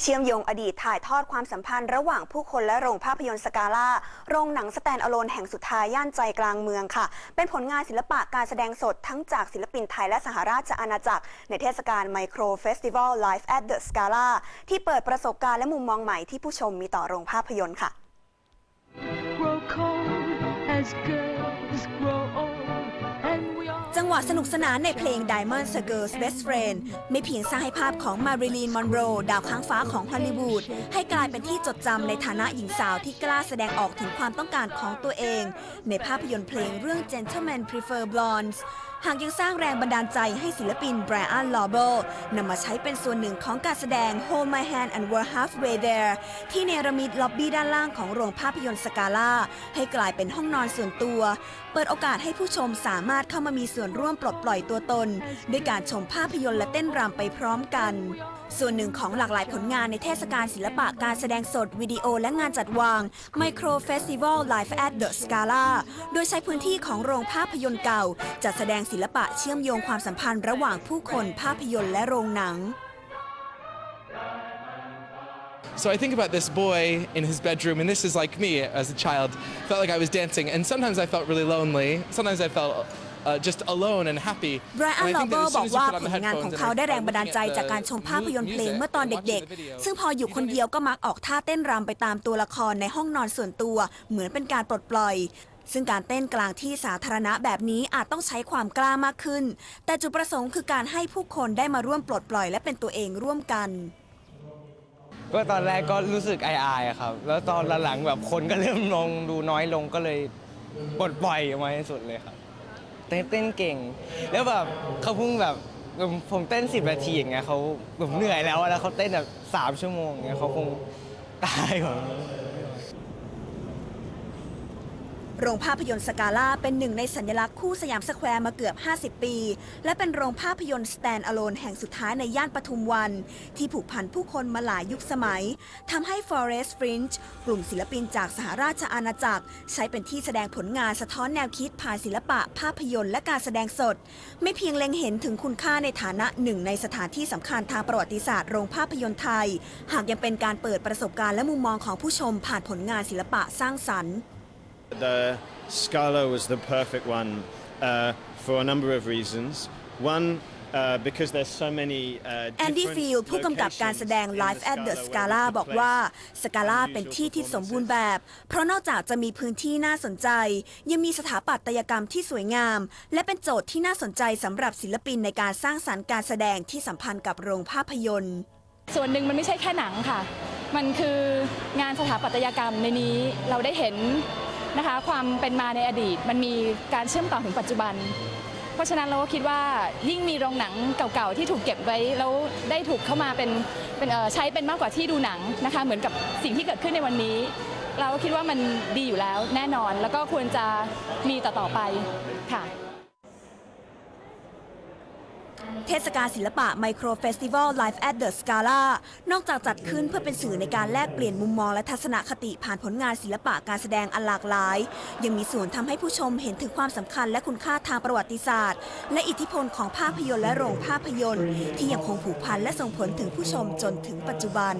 เชื่อมโยงอดีตถ่ายทอดความสัมพันธ์ระหว่างผู้คนและโรงภาพยนตร์สกาล่า โรงหนังสแตนอะโลนแห่งสุดท้ายย่านใจกลางเมืองค่ะ เป็นผลงานศิลปะการแสดงสดทั้งจากศิลปินไทยและสหราชอาณาจักร ในเทศกาลไมโครเฟสติวัล Live at the Scala ที่เปิดประสบการณ์และมุมมองใหม่ที่ผู้ชมมีต่อโรงภาพยนตร์ค่ะ grow cold as girls grow old วะสนุกสนานในเพลง Diamond s Girl's Best Friend ไม่เพียงสร้างให้ภาพของมาริลีนมอนโรดาวค้างฟ้าของฮอลลีวูดให้กลายเป็นที่จดจำในฐานะหญิงสาวที่กล้าแสดงออกถึงความต้องการของตัวเอง ในภาพยนตร์เพลงเรื่อง Gentlemen Prefer Blondes หากยังสร้างแรงบันดาลใจให้ศิลปินแบรอันลอเบลนำมาใช้เป็นส่วนหนึ่งของการแสดง Hold My Hand and We're Halfway There ที่เนรมิตล็อบบี้ด้านล่างของโรงภาพยนตร์สกาล่าให้กลายเป็นห้องนอนส่วนตัว เปิดโอกาสให้ผู้ชมสามารถเข้ามามีส่วนร่วมปลดปล่อยตัวตน ด้วยการชมภาพยนตร์และเต้นรำไปพร้อมกัน ส่วนหนึ่งของหลากหลายผลงานในเทศกาลศิลปะการแสดงสดวิดีโอและงานจัดวาง Micro Festival Live at the Scala โดยใช้พื้นที่ของโรงภาพยนตร์เก่า จัดแสดงศิลปะเชื่อมโยงความสัมพันธ์ระหว่างผู้คนภาพยนตร์และโรงหนัง So I think about this boy in his bedroom, and this is like me as a child. Felt like I was dancing, and sometimes I felt really lonely. Sometimes I felt uh, just alone and happy. ไบรอัน And I ลอ think เบอ that ร์ as บ soon อก as you ว่า put on ผ the ลงานของ headphones เขา and ได้แรง are บันดาลใจ looking at จากการชมภาพยนตร์เพลงเมื่อตอนเด็กๆซึ่งพออยู่คนเดียวก็มักออกท่าเต้นรำไปตามตัวละครในห้องนอนส่วนตัว เหมือนเป็นการปลดปล่อย ซึ่งการเต้นกลางที่สาธารณะแบบนี้อาจต้องใช้ความกล้ามากขึ้น แต่จุดประสงค์คือการให้ผู้คนได้มาร่วมปลดปล่อยและเป็นตัวเองร่วมกัน ก็ตอนแรกก็รู้สึกอายๆอะครับ แล้วตอนหลังๆแบบคนก็เริ่มลงดูน้อยลงก็เลยปลดปล่อยออกมาให้สุดเลยครับ เต้นเต้นเก่ง แล้วแบบเขาเพิ่งแบบผมเต้นสิบนาทีอย่างเงี้ยเขาแบบเหนื่อยแล้วอะแล้วเขาเต้นแบบสามชั่วโมงอย่างเงี้ยเขาคงตายก่อน โรงภาพยนตร์สกาล่าเป็นหนึ่งในสัญลักษณ์คู่สยามสแควร์มาเกือบ 50 ปี และเป็นโรงภาพยนตร์สแตนอะโลนแห่งสุดท้ายในย่านปทุมวัน ที่ผูกพันผู้คนมาหลายยุคสมัยทำให้ Forest Fringe กลุ่มศิลปินจากสหราชอาณาจักร ใช้เป็นที่แสดงผลงานสะท้อนแนวคิดผ่านศิลปะภาพยนตร์และการแสดงสด ไม่เพียงเล็งเห็นถึงคุณค่าในฐานะหนึ่งในสถานที่สำคัญทางประวัติศาสตร์โรงภาพยนตร์ไทย หากยังเป็นการเปิดประสบการณ์และมุมมองของผู้ชมผ่านผลงานศิลปะสร้างสรรค์ The Scala was the perfect one uh, for a number of reasons. One, uh, because there's so many. Uh, แอนดี้ different ฟิลผู้กำกับการแสดง locations in Live at the where we Scala could บอก place ว่าสกาล่า uh, เป็น musical ที่ที่สมบูรณ์แบบ เพราะนอกจากจะมีพื้นที่น่าสนใจ ยังมีสถาปัตยกรรมที่สวยงาม และเป็นโจทย์ที่น่าสนใจสำหรับศิลปินในการสร้างสรรค์การแสดงที่สัมพันธ์กับโรงภาพยนตร์ ส่วนหนึ่งมันไม่ใช่แค่หนังค่ะ มันคืองานสถาปัตยกรรมในนี้เราได้เห็น นะคะ ความเป็นมาในอดีต มันมีการเชื่อมต่อถึงปัจจุบัน เพราะฉะนั้นเราก็คิดว่ายิ่งมีโรงหนังเก่าๆที่ถูกเก็บไว้แล้วได้ถูกเข้ามาเป็นเป็นใช้เป็นมากกว่าที่ดูหนังนะคะ เหมือนกับสิ่งที่เกิดขึ้นในวันนี้ เราก็คิดว่ามันดีอยู่แล้วแน่นอนแล้วก็ควรจะมีต่อๆไปค่ะ เทศกาลศิลปะไมโครเฟสติวัล Live at the Scala นอกจากจัดขึ้นเพื่อเป็นสื่อในการแลกเปลี่ยนมุมมองและทัศนคติผ่านผลงานศิลปะการแสดงอันหลากหลาย ยังมีส่วนทำให้ผู้ชมเห็นถึงความสำคัญและคุณค่าทางประวัติศาสตร์ และอิทธิพลของภาพยนตร์และโรงภาพยนตร์ ที่ยังคงผูกพันและส่งผลถึงผู้ชมจนถึงปัจจุบัน